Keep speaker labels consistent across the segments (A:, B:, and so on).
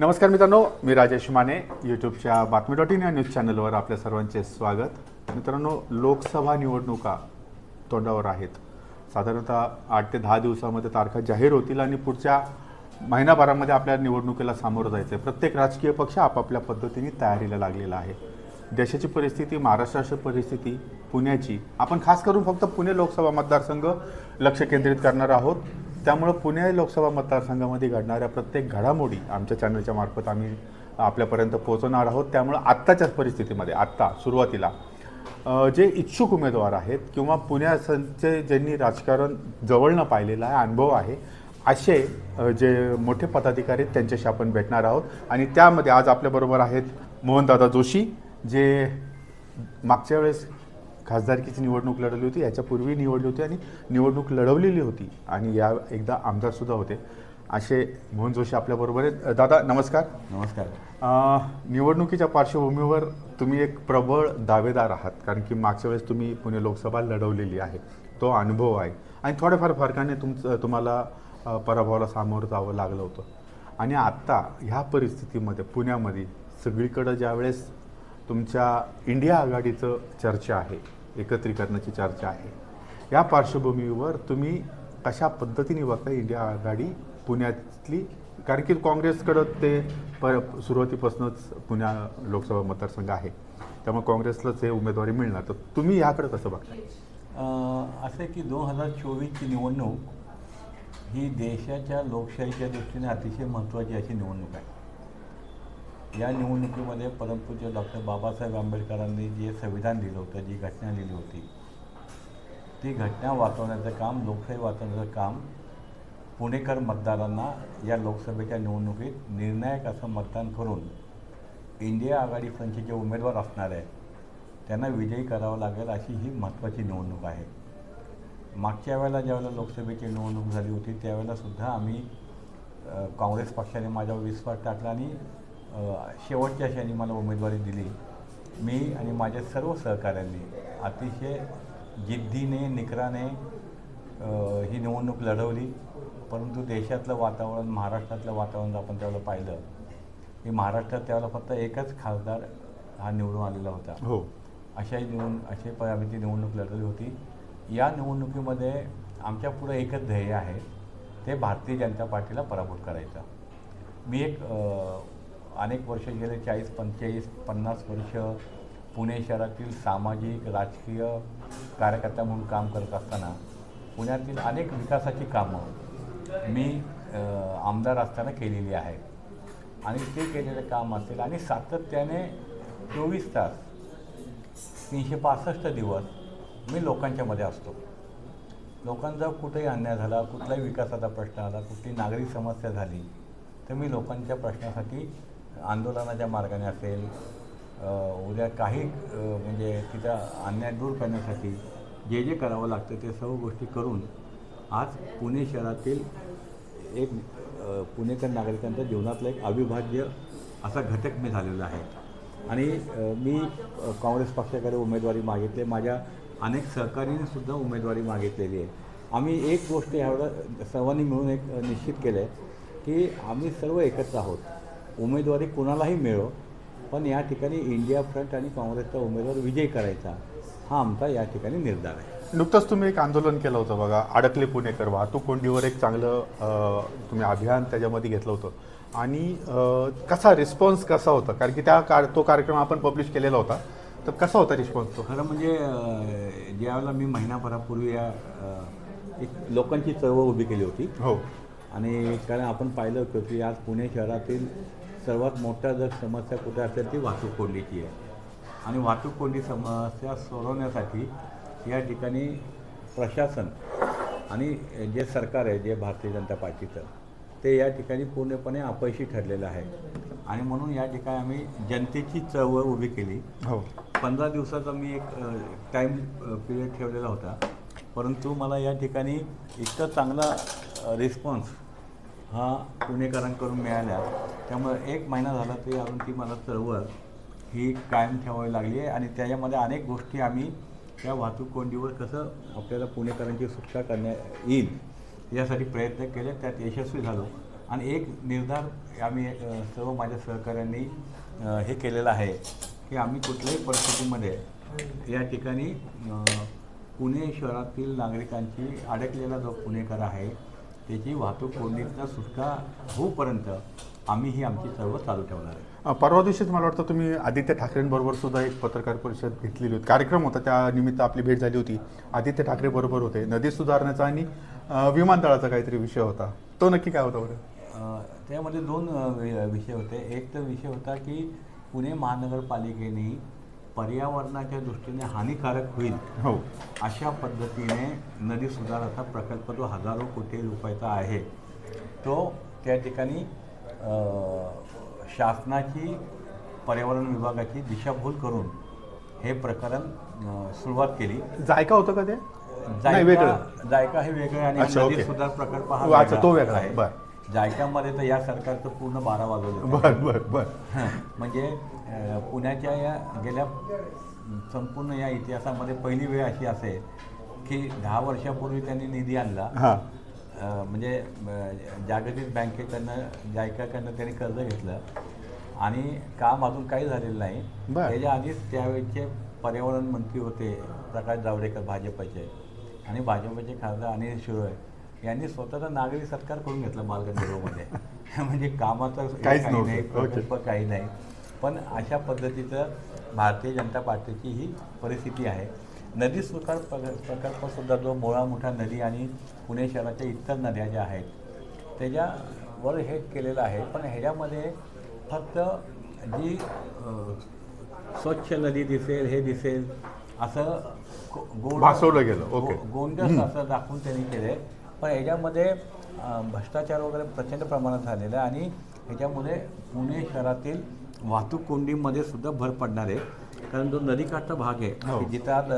A: नमस्कार मित्रांनो मी राजेश माने यूट्यूबच्या बातमी डॉट इन या न्यूज चॅनलवर आपल्या सर्वांचे स्वागत. मित्रांनो लोकसभा निवडणुका तोंडावर आहेत. साधारणतः आठ ते दहा दिवसामध्ये तारखा जाहीर होतील आणि पुढच्या महिनाभरामध्ये आपल्या निवडणुकीला सामोरं जायचं आहे प्रत्येक राजकीय पक्ष आपापल्या पद्धतीने तयारीला लागलेला आहे. देशाची परिस्थिती महाराष्ट्राची परिस्थिती पुण्याची. आपण खास करून फक्त पुणे लोकसभा मतदारसंघ लक्ष केंद्रित करणार आहोत. त्यामुळं पुणे लोकसभा मतदारसंघामध्ये घडणाऱ्या प्रत्येक घडामोडी आमच्या चॅनलच्या मार्फत आम्ही आपल्यापर्यंत पोहोचवणार आहोत. त्यामुळं आत्ताच्याच परिस्थितीमध्ये आत्ता सुरुवातीला जे इच्छुक उमेदवार आहेत किंवा पुण्याचे ज्यांनी राजकारण जवळनं पाहिलेलं आहे अनुभव आहे असे जे मोठे पदाधिकारी आहेत त्यांच्याशी आपण भेटणार आहोत. आणि त्यामध्ये आज आपल्याबरोबर आहेत मोहनदादा जोशी जे मागच्या वेळेस खासदारकीची निवडणूक लढवली होती याच्यापूर्वी निवडली होती आणि निवडणूक लढवलेली होती. आणि या एकदा आमदारसुद्धा होते. असे मोहन जोशी आपल्याबरोबर आहेत. दादा नमस्कार.
B: नमस्कार.
A: निवडणुकीच्या पार्श्वभूमीवर तुम्ही एक प्रबळ दावेदार आहात कारण की मागच्या वेळेस तुम्ही पुणे लोकसभा लढवलेली आहे. तो अनुभव आहे. आणि थोड्याफार फरकाने तुमचं तुम्हाला पराभवाला सामोरं जावं लागलं होतं. आणि आत्ता ह्या परिस्थितीमध्ये पुण्यामध्ये सगळीकडं ज्यावेळेस तुमच्या इंडिया आघाडीचं चर्चा आहे एकत्रीकरणाची चर्चा आहे. या पार्श्वभूमीवर तुम्ही कशा पद्धतीने बघता इंडिया आघाडी पुण्यातली? कारण की काँग्रेसकडं ते पर सुरुवातीपासूनच पुण्या लोकसभा मतदारसंघ आहे. त्यामुळे काँग्रेसलाच हे उमेदवारी मिळणार. तर तुम्ही याकडे कसं बघताय?
B: असं आहे की दोन हजार चोवीसची निवडणूक ही देशाच्या लोकशाहीच्या दृष्टीने अतिशय महत्त्वाची अशी निवडणूक आहे. या निवडणुकीमध्ये परमपूज्य डॉक्टर बाबासाहेब आंबेडकरांनी जे संविधान दिलं होतं जी घटना लिहिली होती ती घटना वाचवण्याचं काम लोकशाही वाचवण्याचं काम पुणेकर मतदारांना या लोकसभेच्या निवडणुकीत निर्णायक असं मतदान करून इंडिया आघाडी फ्रंटचे जे उमेदवार असणार आहे त्यांना विजयी करावं लागेल अशी ही महत्त्वाची निवडणूक आहे. मागच्या वेळेला ज्यावेळेला लोकसभेची निवडणूक झाली होती त्यावेळेलासुद्धा आम्ही काँग्रेस पक्षाने माझ्यावर विश्वास टाकला आणि शेवटच्या क्षणी मला उमेदवारी दिली. मी आणि माझ्या सर्व सहकाऱ्यांनी अतिशय जिद्दीने निकराने ही निवडणूक लढवली. परंतु देशातलं वातावरण महाराष्ट्रातलं वातावरण आपण त्यावेळेला पाहिलं की महाराष्ट्रात त्यावेळेला फक्त एकच खासदार हा निवडून आलेला होता.
A: हो.
B: अशाही निवड अशी प आम्ही ती निवडणूक लढवली होती. या निवडणुकीमध्ये आमच्या पुढं एकच ध्येय आहे ते भारतीय जनता पार्टीला पराभूत करायचं. मी एक अनेक वर्ष गेले चाळीस पंचेचाळीस पन्नास वर्ष पुणे शहरातील सामाजिक राजकीय कार्यकर्ता म्हणून काम करत असताना पुण्यातील अनेक विकासाची कामं मी आमदार असताना केलेली आहेत. आणि ते केलेलं काम असेल आणि सातत्याने चोवीस तास तीनशे पासष्ट दिवस मी लोकांच्यामध्ये असतो. लोकांचा कुठेही अन्याय झाला कुठलाही विकासाचा प्रश्न आला कुठली नागरिक समस्या झाली तर मी लोकांच्या प्रश्नासाठी आंदोलनाच्या मार्गाने असेल उद्या काही म्हणजे तिथं अन्याय दूर करण्यासाठी जे जे करावं लागतं ते सर्व गोष्टी करून आज पुणे शहरातील एक पुणेकर नागरिकांच्या जीवनातला एक अविभाज्य असा घटक मी झालेला आहे. आणि मी काँग्रेस पक्षाकडे उमेदवारी मागितली माझ्या अनेक सहकारीनेसुद्धा उमेदवारी मागितलेली आहे. आम्ही एक गोष्ट ह्यावेळेला सर्वांनी मिळून एक निश्चित केलं आहे की आम्ही सर्व एकत्र आहोत. उमेदवारी कुणालाही मिळो पण या ठिकाणी इंडिया फ्रंट आणि काँग्रेसचा उमेदवार विजयी करायचा हा आमचा या ठिकाणी निर्धार आहे.
A: नुकतंच तुम्ही एक आंदोलन केलं होतं बघा अडकले पुणेकर वाहतूक कोंडीवर एक चांगलं तुम्ही अभियान त्याच्यामध्ये घेतलं होतं. आणि कसा रिस्पॉन्स कसा होता? कारण की त्या कार तो कार्यक्रम आपण पब्लिश केलेला होता. तर कसा होता रिस्पॉन्स तो?
B: खरं म्हणजे ज्यावेळेला मी महिनाभरापूर्वी या एक लोकांची चळवळ उभी केली होती.
A: हो.
B: आणि कारण आपण पाहिलं होतं की आज पुणे शहरातील सर्वात मोठा जर समस्या कुठे असेल ती वाहतूक कोंडीची आहे. आणि वाहतूक कोंडी समस्या सोडवण्यासाठी या ठिकाणी प्रशासन आणि जे सरकार आहे जे भारतीय जनता पार्टीचं ते या ठिकाणी पूर्णपणे अपयशी ठरलेलं आहे. आणि म्हणून या ठिकाणी आम्ही जनतेची चळवळ उभी केली.
A: हो.
B: पंधरा दिवसाचा मी एक टाईम पिरियड ठेवलेला होता. परंतु मला या ठिकाणी इतका चांगला रिस्पॉन्स हा पुणेकरांकडून मिळाल्या त्यामुळे एक महिना झाला तरी अजून ती मला चळवळ ही कायम ठेवावी लागली आहे. आणि त्याच्यामध्ये अनेक गोष्टी आम्ही त्या वाहतूक कोंडीवर कसं आपल्याला पुणेकरांची सुटका करण्यात येईल यासाठी प्रयत्न केले. त्यात यशस्वी झालो. आणि एक निर्धार आम्ही सर्व माझ्या सहकाऱ्यांनी हे केलेलं आहे की आम्ही कुठल्याही परिस्थितीमध्ये या ठिकाणी पुणे शहरातील नागरिकांची अडकलेला जो पुणेकर आहे त्याची वाहतूक कोंडीतनं सुटका होईपर्यंत आम्ही ही आमची सर्व चालू ठेवणार आहे.
A: परवा दिवशीच मला वाटतं तुम्ही आदित्य ठाकरेंबरोबर सुद्धा एक पत्रकार परिषद घेतलेली होती. कार्यक्रम होता त्या निमित्त आपली भेट झाली होती. आदित्य ठाकरे बरोबर होते. नदी सुधारण्याचा आणि विमानतळाचा काहीतरी विषय होता. तो नक्की काय होता बरं?
B: त्यामध्ये दोन विषय होते. एक तर विषय होता की पुणे महानगरपालिकेने पर्यावरणाच्या दृष्टीने हानिकारक होईल.
A: हो.
B: अशा पद्धतीने नदी सुधाराचा प्रकल्प जो हजारो कोटी रुपयाचा आहे तो त्या ठिकाणी शासनाची पर्यावरण विभागाची दिशाभूल करून हे प्रकरण सुरुवात केली.
A: जायका होतं का ते?
B: जायका
A: वेगळं.
B: जायका हे वेगळं आणि नदी. सुधार प्रकल्प हा
A: तो वेगळा,
B: आहे. जायकामध्ये तर या सरकारचं पूर्ण बारा वाजवलं.
A: बर बर बर.
B: म्हणजे पुण्याच्या या गेल्या संपूर्ण या इतिहासामध्ये पहिली वेळ अशी असेल की दहा वर्षापूर्वी त्यांनी निधी आणला. म्हणजे जागतिक बँकेकडनं जायकाकडनं त्यांनी कर्ज घेतलं. आणि काम अजून काही झालेलं नाही. त्याच्या आधीच त्यावेळेचे पर्यावरण मंत्री होते प्रकाश जावडेकर भाजपचे. आणि भाजपचे खासदार अनिल शिरोळे यांनी स्वतःचा नागरी सत्कार करून घेतला बालगंधर्वमध्ये म्हणजे कामाचं काही नाही. प्रकल्प काही नाही. पण अशा पद्धतीचं भारतीय जनता पार्टीची ही परिस्थिती आहे. नदी सुधार प्रक- प्रकल्पसुद्धा जो मोळा मोठा नदी आणि पुणे शहराच्या इतर नद्या ज्या आहेत त्याच्यावर हे केलेलं आहे. पण ह्याच्यामध्ये फक्त जी स्वच्छ नदी दिसेल हे दिसेल असं
A: भासवलं गेलं, ओके.
B: गोंडस असं दाखवून त्यांनी केले पण ह्याच्यामध्ये भ्रष्टाचार वगैरे प्रचंड प्रमाणात झालेला आहे आणि ह्याच्यामुळे पुणे शहरातील वाहतूक कोंडीमध्ये सुद्धा भर पडणार आहे. कारण जो नदीकाठचा भाग आहे
A: हो.
B: जिथं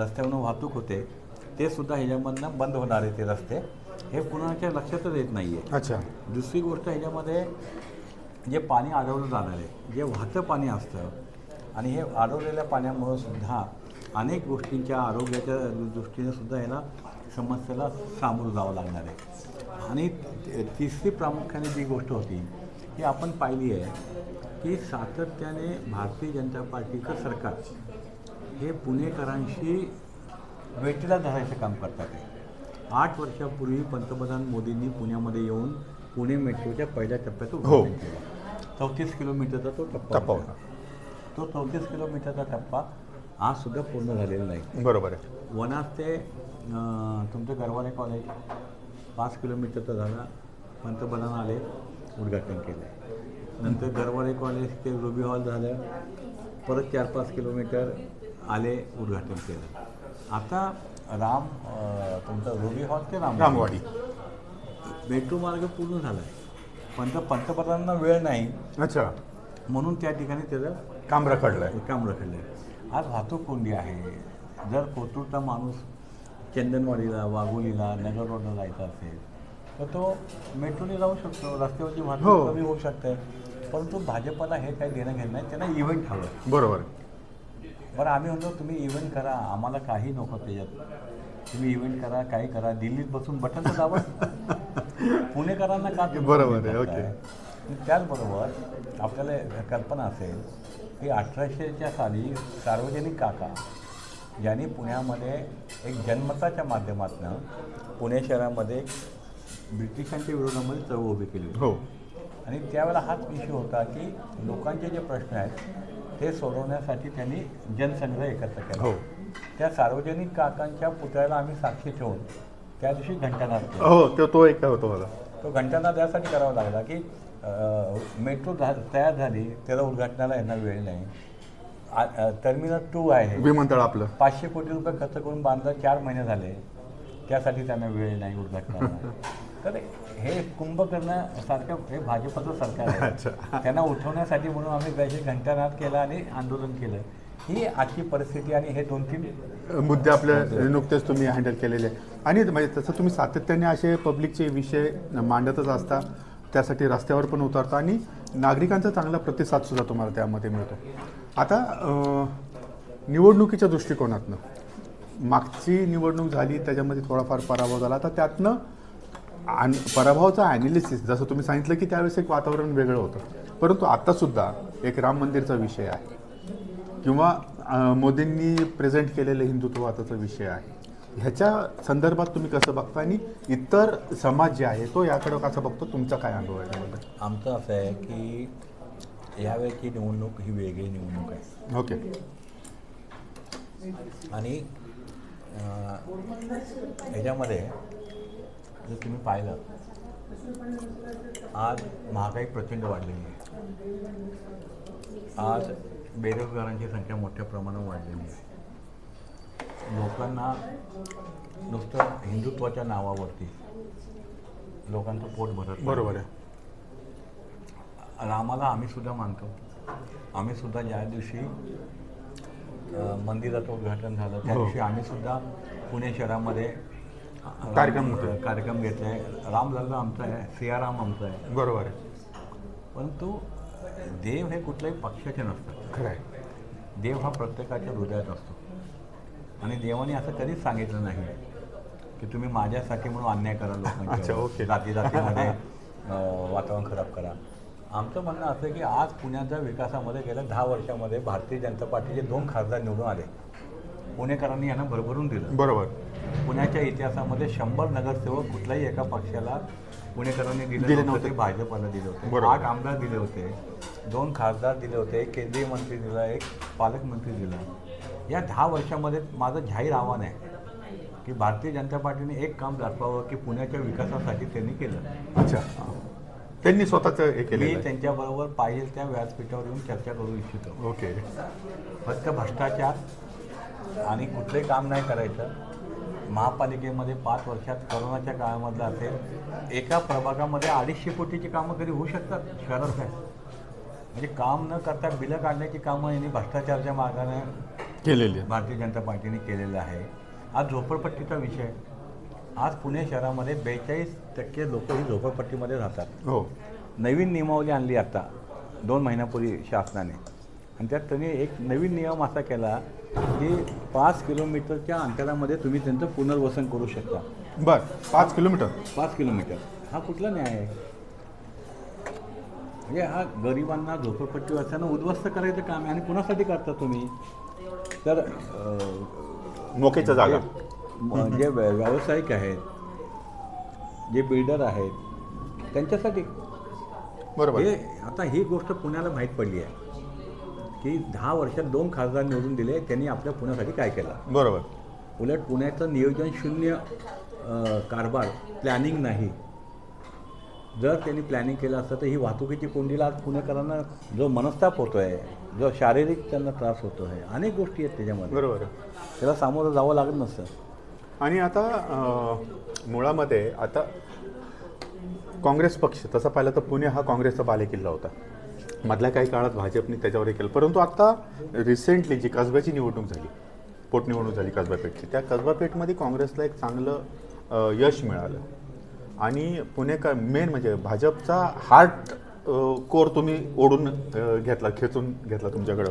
B: रस्त्यावरून वाहतूक होते ते सुद्धा ह्याच्यामधनं बंद होणार आहे ते रस्ते. हे कुणाच्या लक्षातच येत नाही आहे
A: अच्छा.
B: दुसरी गोष्ट ह्याच्यामध्ये जे पाणी अडवलं जाणार आहे जे वाहतं पाणी असतं आणि हे अडवलेल्या पाण्यामुळं सुद्धा अनेक गोष्टींच्या आरोग्याच्या दृष्टीने सुद्धा याला समस्येला सामोरं जावं लागणार आहे. आणि तिसरी प्रामुख्याने जी गोष्ट होती ही आपण पाहिली आहे की सातत्याने भारतीय जनता पार्टीचं सरकार हे पुणेकरांशी वेटीला धरायचं काम करतात. आहे आठ वर्षापूर्वी पंतप्रधान मोदींनी पुण्यामध्ये येऊन पुणे मेट्रोच्या पहिल्या टप्प्याचं
A: हो.
B: उद्घाटन केलं. चौतीस किलोमीटरचा तो टप्पा होता. तो चौतीस किलोमीटरचा टप्पा आज सुद्धा पूर्ण झालेला नाही.
A: बरोबर आहे.
B: वनाज ते तुमचं गरवाले कॉलेज पाच किलोमीटरचा झाला. पंतप्रधान आले. उद्घाटन केलं नंतर गरवाले कॉलेज ते रुबी हॉल झालं. परत चार पाच किलोमीटर आले उद्घाटन केलं. आता राम तुमचं रुबी हॉल ते राम
A: रामवाडी.
B: मेट्रो मार्ग पूर्ण झाला आहे पंत पंतप्रधानांना वेळ नाही.
A: अच्छा.
B: म्हणून त्या ठिकाणी त्याचं
A: काम रखडलंय
B: काम रखडलं आज वाहतूक कोंडी आहे. जर कोथरूडचा माणूस चंदनवाडीला वाघोलीला नगर रोडला जायचा असेल तर तो मेट्रोने जाऊ शकतो रस्त्यावरची
A: हो.
B: वाहतूक कमी होऊ शकते परंतु भाजपला हे काही देणं घेणं नाही त्यांना इव्हेंट हवं
A: बरोबर
B: बरं आम्ही म्हणतो तुम्ही इव्हेंट करा आम्हाला काही नको त्याच्यात तुम्ही इव्हेंट करा काही करा दिल्लीत बसून बटन तर पुणेकरांना का
A: बरोबर आहे? ओके.
B: त्याचबरोबर आपल्याला कल्पना असेल की अठराशेच्या साली सार्वजनिक काका ज्यांनी पुण्यामध्ये एक जन्मताच्या माध्यमातून पुणे शहरामध्ये ब्रिटिशांच्या विरोधामध्ये चळवळ उभी केली होती.
A: हो.
B: आणि त्यावेळेला हाच इश्यू होता की लोकांचे जे प्रश्न आहेत ते सोडवण्यासाठी त्यांनी जनसंग्रह एकत्र केला.
A: हो.
B: त्या सार्वजनिक काकांच्या पुतळ्याला आम्ही साक्षी ठेवून त्या दिवशी घंटानाद
A: हो तो तो एक होतो मला.
B: तो घंटानाद यासाठी करावा लागला की मेट्रो तयार झाली त्याला उद्घाटनाला यांना वेळ नाही. टर्मिनल टू आहे.
A: विमानतळ आपलं.
B: पाचशे कोटी रुपये खर्च करून बांधलं चार महिने झाले. त्यासाठी त्यांना वेळ नाही उद्घाटनाला. तर हे कुंभकर्ण सारखं हे भाजपचं सरकार आहे. त्यांना उठवण्यासाठी म्हणून आम्ही त्याची घंटानाद केला आणि आंदोलन केलं ही आजची परिस्थिती आणि हे दोन तीन
A: मुद्दे आपल्या नुकतेच तुम्ही हँडल केलेले. आणि म्हणजे तसं तुम्ही सातत्याने असे पब्लिकचे विषय मांडतच असता त्यासाठी रस्त्यावर पण उतरता आणि नागरिकांचा चांगला प्रतिसाद सुद्धा तुम्हाला त्यामध्ये मिळतो आता निवडणुकीच्या दृष्टिकोनातनं मागची निवडणूक झाली त्याच्यामध्ये थोडाफार पराभव झाला तर त्यातनं आन पराभवाचं ॲनालिसिस जसं तुम्ही सांगितलं की त्यावेळेस एक वातावरण वेगळं होतं. परंतु आत्तासुद्धा एक राम मंदिरचा विषय आहे. किंवा मोदींनी प्रेझेंट केलेले हिंदुत्ववादाचा विषय आहे. ह्याच्या संदर्भात तुम्ही कसं बघता आणि इतर समाज जे आहे तो याकडे कसा बघतो? तुमचा काय अनुभव आहे यामध्ये
B: आमचं असं आहे की यावेळेची निवडणूक ही वेगळी निवडणूक आहे.
A: ओके.
B: आणि ह्याच्यामध्ये जर तुम्ही पाहिलं आज महागाई प्रचंड वाढलेली आहे आज बेरोजगारांची संख्या मोठ्या प्रमाणावर वाढलेली आहे लोकांना नुसतं हिंदुत्वाच्या नावावरती लोकांचं पोट भरत.
A: बरोबर आहे
B: रामाला आम्ही सुद्धा मानतो आम्ही सुद्धा ज्या दिवशी मंदिराचं उद्घाटन झालं त्या
A: हो.
B: दिवशी आम्ही सुद्धा पुणे शहरामध्ये
A: कार्यक्रम होते.
B: कार्यक्रम घेतले रामलल्ला आमचा आहे सियाराम आमचा आहे.
A: बरोबर आहे.
B: परंतु देव हे कुठल्याही पक्षाचे नसतात.
A: खरं आहे.
B: देव हा प्रत्येकाच्या हृदयात असतो. आणि देवाने असं कधीच सांगितलं नाही की तुम्ही माझ्यासाठी म्हणून अन्याय करा
A: अच्छा,
B: लोकांच्या. जाती जातीमध्ये अं, वातावरण खराब करा. आमचं म्हणणं असं आहे की आज पुण्याच्या विकासामध्ये गेल्या दहा वर्षामध्ये भारतीय जनता पार्टीचे दोन खासदार निवडून आले. पुणेकरांनी यांना भरभरून दिलं.
A: बरोबर.
B: पुण्याच्या इतिहासामध्ये शंभर नगरसेवक कुठल्याही एका पक्षाला पुणेकरांनी दिले
A: दिले
B: नव्हते भाजपाला दिले होते. आठ आमदार दिले होते दोन खासदार दिले होते एक केंद्रीय मंत्री दिला एक पालकमंत्री दिला. या दहा वर्षामध्ये माझं जाहीर आव्हान आहे की भारतीय जनता पार्टीने एक काम दाखवावं की पुण्याच्या विकासासाठी त्यांनी केलं.
A: अच्छा. त्यांनी स्वतःच हे
B: मी
A: केलेलं आहे.
B: त्यांच्याबरोबर पाहिजे त्या व्यासपीठावर येऊन चर्चा करू इच्छितो.
A: ओके.
B: फक्त भ्रष्टाचार आणि कुठलंही काम नाही करायचं. महापालिकेमध्ये पाच वर्षात करोनाच्या काळामधलं असेल एका प्रभागामध्ये अडीचशे कोटीची कामं कधी होऊ शकतात? शहरात काय म्हणजे काम न करता बिलं काढण्याची कामं यांनी भ्रष्टाचारच्या मार्गाने
A: केलेली
B: भारतीय जनता पार्टीने केलेलं आहे. आज झोपडपट्टीचा विषय. आज पुणे शहरामध्ये बेचाळीस टक्के लोक ही झोपडपट्टीमध्ये राहतात.
A: हो.
B: नवीन नियमावली आणली आता दोन महिन्यापूर्वी शासनाने. आणि त्यात त्यांनी एक नवीन नियम असा केला की पाच किलोमीटरच्या अंतरामध्ये तुम्ही त्यांचं पुनर्वसन करू शकता.
A: बर पाच किलोमीटर.
B: पाच किलोमीटर. हा कुठला न्याय आहे? म्हणजे हा गरिबांना झोपडपट्टी असताना उद्ध्वस्त करायचं काम आहे आणि कुणासाठी करता तुम्ही? तर अं,
A: मोकेच्या जागा.
B: म- जे व्य- व्यावसायिक आहेत जे बिल्डर आहेत त्यांच्यासाठी.
A: बरोबर.
B: हे आता ही गोष्ट पुण्याला माहीत पडली आहे. की दहा वर्षात दोन खासदार निवडून दिले त्यांनी आपल्या पुण्यासाठी काय केलं?
A: बरोबर.
B: उलट पुण्याचं नियोजन शून्य कारभार प्लॅनिंग नाही. जर त्यांनी प्लॅनिंग केलं असतं तर ही वाहतुकीची कोंडीला आज पुणेकरांना जो मनस्ताप होतो आहे जो शारीरिक त्यांना त्रास होतो आहे अनेक गोष्टी आहेत त्याच्यामध्ये.
A: बरोबर.
B: त्याला सामोरं जावं लागत नसतं.
A: आणि आता मुळामध्ये आता काँग्रेस पक्ष तसं पाहिलं तर पुणे हा काँग्रेसचा बालेकिल्ला होता. मधल्या काही काळात भाजपने त्याच्यावर हे केलं. परंतु आता रिसेंटली जी कसब्याची निवडणूक झाली पोटनिवडणूक झाली कसबापेठची त्या कसबापेठमध्ये काँग्रेसला एक चांगलं यश मिळालं. आणि पुणे का मेन म्हणजे भाजपचा हार्ट कोर तुम्ही ओढून घेतला खेचून घेतला तुमच्याकडं.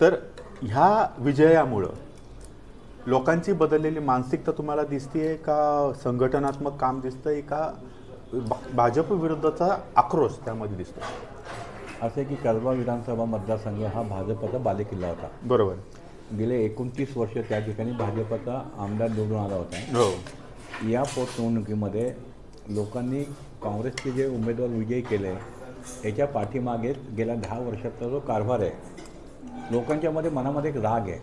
A: तर ह्या विजयामुळं लोकांची बदललेली मानसिकता तुम्हाला दिसतेय का? संघटनात्मक काम दिसतंय का? भा- भाजप विरुद्धचा आक्रोश त्यामध्ये दिसतो
B: असे की कसबा विधानसभा मतदारसंघ हा भाजपचा बालेकिल्ला होता.
A: बरोबर.
B: गेले एकोणतीस वर्ष त्या ठिकाणी भाजपचा आमदार निवडून आला होता.
A: हो.
B: या पोटनिवडणुकीमध्ये लोकांनी काँग्रेसचे जे उमेदवार विजयी केले याच्या पाठीमागे गेल्या दहा वर्षाचा जो कारभार आहे लोकांच्यामध्ये मनामध्ये एक राग आहे.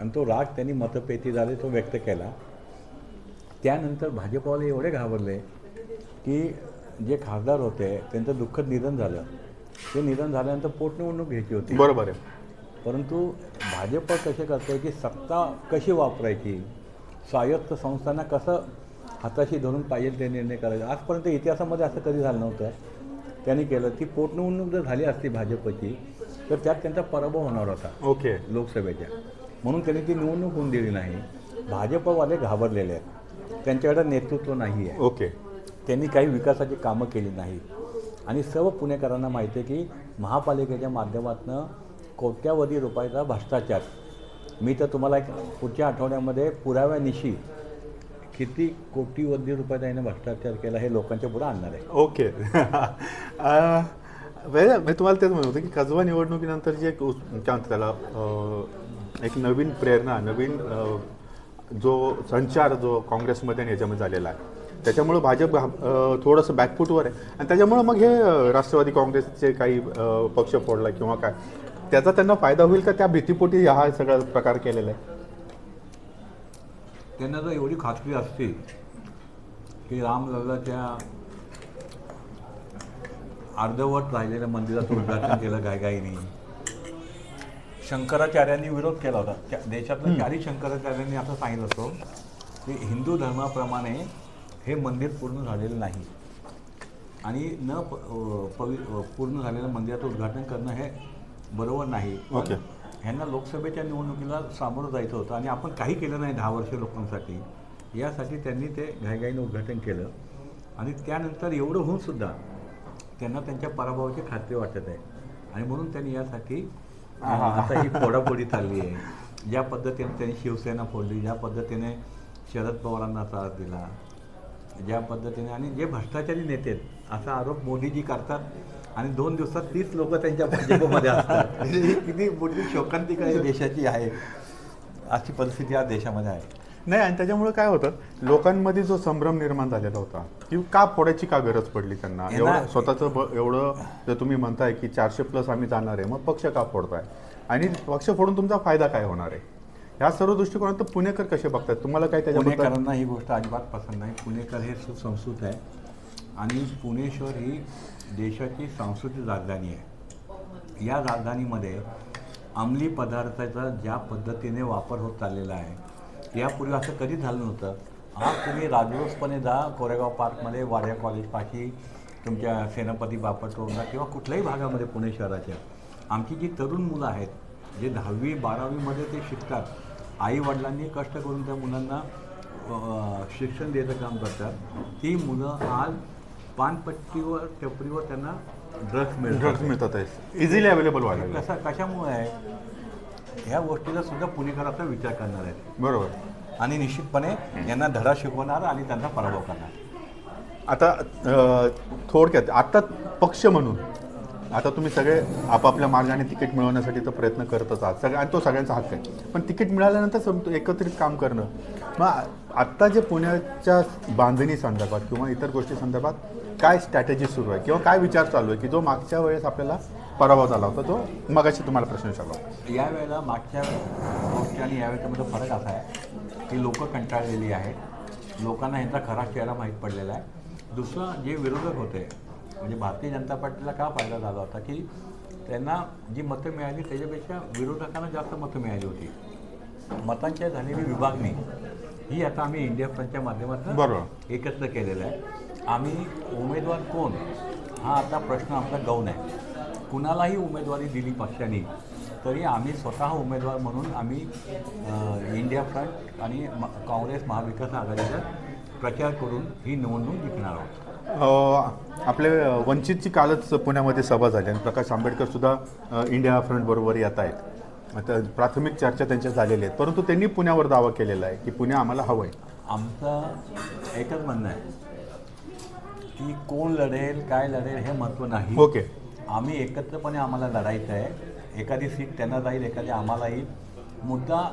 B: आणि तो राग त्यांनी मतपेटी झाले तो व्यक्त केला. त्यानंतर भाजपवाले एवढे घाबरले की जे खासदार होते त्यांचं दुःखद निधन झालं. ते निधन झाल्यानंतर पोटनिवडणूक घ्यायची होती.
A: बरोबर आहे.
B: परंतु भाजप कसे करते की सत्ता कशी वापरायची? स्वायत्त संस्थांना कसं हाताशी धरून पाहिजे ते निर्णय करायचे? आजपर्यंत इतिहासामध्ये असं कधी झालं नव्हतं. त्यांनी केलं. ती पोटनिवडणूक जर झाली असती भाजपची तर त्यात त्यांचा पराभव होणार होता.
A: ओके.
B: लोकसभेच्या. म्हणून त्यांनी ती निवडणूक होऊन दिली नाही. भाजपवाले घाबरलेले आहेत. त्यांच्याकडे नेतृत्व नाही आहे.
A: ओके.
B: त्यांनी काही विकासाची कामं केली नाही आणि सर्व पुणेकरांना माहिती आहे की महापालिकेच्या माध्यमातून कोट्यावधी रुपयाचा भ्रष्टाचार. मी तर तुम्हाला एक पुढच्या आठवड्यामध्ये पुराव्यानिशी किती कोटीवधी रुपयाचा याने भ्रष्टाचार केला हे लोकांच्या पुढे आणणार आहे.
A: ओके. वेळ- म्हणजे मी तुम्हाला तेच म्हणत होतं की कसबा निवडणुकीनंतर जे एक काय म्हणजे म्हणतात त्याला एक नवीन प्रेरणा नवीन जो संचार जो काँग्रेसमध्ये आणि याच्यामध्ये झालेला आहे त्याच्यामुळं भाजप थोडंसं बॅकफूटवर आहे. आणि त्याच्यामुळं मग हे राष्ट्रवादी काँग्रेसचे काही पक्ष फोडला किंवा काय त्याचा त्यांना फायदा होईल का? त्या भीतीपोटी हा सगळा प्रकार केलेला आहे.
B: त्यांना जर एवढी खात्री असते की रामलल्लाच्या अर्धवट राहिलेल्या मंदिराचं उद्घाटन केलं गायगाईने शंकराचार्यांनी विरोध केला होता. देशातल्या चारही शंकराचार्यांनी असं सांगितलं होतं की हिंदू धर्माप्रमाणे हे मंदिर पूर्ण झालेलं नाही. आणि न प- पवि पूर्ण झालेल्या मंदिराचं उद्घाटन करणं हे बरोबर नाही.
A: ओके.
B: ह्यांना लोकसभेच्या निवडणुकीला सामोरं जायचं होतं आणि आपण काही केलं नाही दहा वर्ष लोकांसाठी. यासाठी त्यांनी ते घाईघाईनं उद्घाटन केलं. आणि त्यानंतर एवढं होऊन सुद्धा त्यांना त्यांच्या पराभवाची खात्री वाटत आहे. आणि म्हणून त्यांनी यासाठी आता ही फोडाफोडी चालली आहे. ज्या पद्धतीने त्यांनी शिवसेना फोडली ज्या पद्धतीने शरद पवारांना त्रास दिला ज्या पद्धतीने आणि जे भ्रष्टाचारी नेते आहेत असा आरोप मोदीजी करतात आणि दोन दिवसात तीस लोक त्यांच्या भाजपमध्ये असतात. ही किती मोठी शोकांतिका या देशाची आहे. अशी परिस्थिती आज देशामध्ये आहे.
A: नाही आणि त्याच्यामुळे काय होतं लोकांमध्ये जो संभ्रम निर्माण झालेला होता की का फोडायची का गरज पडली त्यांना?
B: यांना-
A: एवढं स्वतःचं एवढं जर तुम्ही म्हणताय की चारशे प्लस आम्ही जाणार आहे मग पक्ष का फोडताय? आणि पक्ष फोडून तुमचा फायदा काय होणार आहे? ह्या सर्व दृष्टिकोनात पुणेकर कसे बघतात? तुम्हाला काय त्याच्या
B: पुणेकरांना ही गोष्ट अजिबात पसंत नाही. पुणेकर हे सुसंस्कृत आहे. आणि पुणेश्वर ही देशाची सांस्कृतिक राजधानी आहे. या राजधानीमध्ये अंमली पदार्थाचा ज्या पद्धतीने वापर होत चाललेला आहे यापूर्वी असं कधीच झालं नव्हतं. आज तुम्ही राजरोसपणे जा कोरेगाव पार्कमध्ये वाड्या कॉलेजपाशी तुमच्या सेनापती बापट रोडला किंवा कुठल्याही भागामध्ये पुणे शहराच्या. आमची जी तरुण मुलं आहेत जे दहावी बारावीमध्ये ते शिकतात आईवडिलांनी कष्ट करून त्या मुलांना शिक्षण द्यायचं काम करतात. ती मुलं आज पानपट्टीवर टपरीवर त्यांना ड्रग्स
A: ड्रग्स
B: मिळतात.
A: मिळतात इझिली अवेलेबल व्हायला
B: कसा कशामुळे आहे? ह्या गोष्टीचा सुद्धा पुणेकर आता विचार करणार आहेत.
A: बरोबर.
B: आणि निश्चितपणे यांना धडा शिकवणार आणि त्यांचा पराभव करणार.
A: आता थोडक्यात आता पक्ष म्हणून आता तुम्ही सगळे आपापल्या मार्गाने तिकीट मिळवण्यासाठी तर प्रयत्न करतच आहात. सगळ्या आणि तो सगळ्यांचा हक्क आहे. पण तिकीट मिळाल्यानंतर एकत्रित काम करणं. मग आत्ता जे पुण्याच्या बांधणी संदर्भात किंवा इतर गोष्टी संदर्भात काय स्ट्रॅटेजी सुरू आहे? किंवा काय विचार चालू आहे? की जो मागच्या वेळेस आपल्याला पराभव झाला होता तो मगाशी तुम्हाला प्रश्न विचारला या
B: यावेळेला मागच्या गोष्टी आणि यावेळेमध्ये म्हणजे फरक असा आहे की लोकं कंटाळलेली आहेत. लोकांना यांचा खरा चेहरा माहीत पडलेला आहे. दुसरं जे विरोधक होते म्हणजे भारतीय जनता पार्टीला का फायदा झाला होता की त्यांना जी मतं मिळाली त्याच्यापेक्षा विरोधकांना जास्त मतं मिळाली होती. मतांच्या झालेली विभागणी ही आता आम्ही इंडिया फ्रंटच्या माध्यमातून
A: बरोबर.
B: एकत्र केलेलं आहे. आम्ही उमेदवार कोण? हा आता प्रश्न आमचा गौण आहे. कुणालाही उमेदवारी दिली पक्षाने तरी आम्ही स्वतः उमेदवार म्हणून आम्ही इंडिया फ्रंट आणि म- काँग्रेस महाविकास आघाडीचा प्रचार करून ही निवडणूक जिंकणार आहोत.
A: आपले वंचितची कालच पुण्यामध्ये सभा झाली आणि प्रकाश आंबेडकर सुद्धा इंडिया फ्रंट बरोबर येत आहेत. आता प्राथमिक चर्चा त्यांच्या झालेल्या आहेत. परंतु त्यांनी पुण्यावर दावा केलेला आहे की पुणे आम्हाला हवं आहे.
B: आमचं एकच म्हणणं आहे की कोण लढेल काय लढेल हे महत्त्व नाही.
A: ओके.
B: आम्ही एकत्रपणे आम्हाला लढायचं आहे. एखादी सीट त्यांना जाईल एखादी आम्हाला येईल. मुद्दा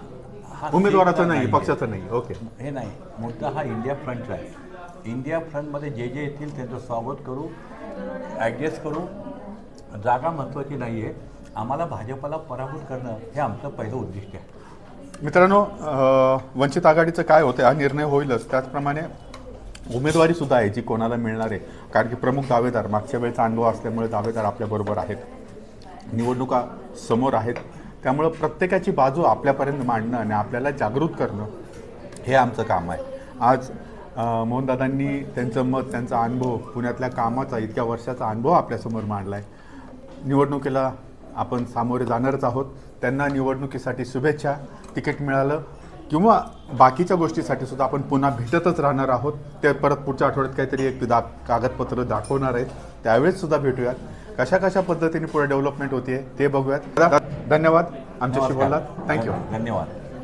B: हा
A: उमेदवाराचा नाही. पक्षाचा नाही. ओके.
B: हे नाही. मुद्दा हा इंडिया फ्रंटचा आहे. इंडिया फ्रंटमध्ये जे जे येतील त्यांचं स्वागत करू ॲडजस्ट करू. जागा महत्त्वाची नाही आहे. आम्हाला भाजपला पराभूत करणं हे आमचं पहिलं उद्दिष्ट आहे.
A: मित्रांनो वंचित आघाडीचं काय होतं हा निर्णय होईलच. त्याचप्रमाणे उमेदवारी सुद्धा आहे जी कोणाला मिळणार आहे. कारण की प्रमुख दावेदार मागच्या वेळेचा अनुभव असल्यामुळे दावेदार आपल्याबरोबर आहेत. निवडणुका समोर आहेत. त्यामुळं प्रत्येकाची बाजू आपल्यापर्यंत मांडणं आणि आपल्याला जागृत करणं हे आमचं काम आहे. आज मोहनदादांनी त्यांचं मत त्यांचा अनुभव पुण्यातल्या कामाचा इतक्या वर्षाचा अनुभव आपल्यासमोर मांडला आहे निवडणुकीला आपण सामोरे जाणारच आहोत. त्यांना निवडणुकीसाठी शुभेच्छा तिकीट मिळालं किंवा बाकीच्या गोष्टीसाठी सुद्धा आपण पुन्हा भेटतच राहणार आहोत. ते परत पुढच्या आठवड्यात काहीतरी एक दा कागदपत्र दाखवणार आहेत. त्यावेळेस सुद्धा भेटूयात. कशा कशा पद्धतीने पुढे डेव्हलपमेंट होते ते बघूयात. धन्यवाद. आमच्याशी. बोललात. थँक्यू
B: धन्यवाद.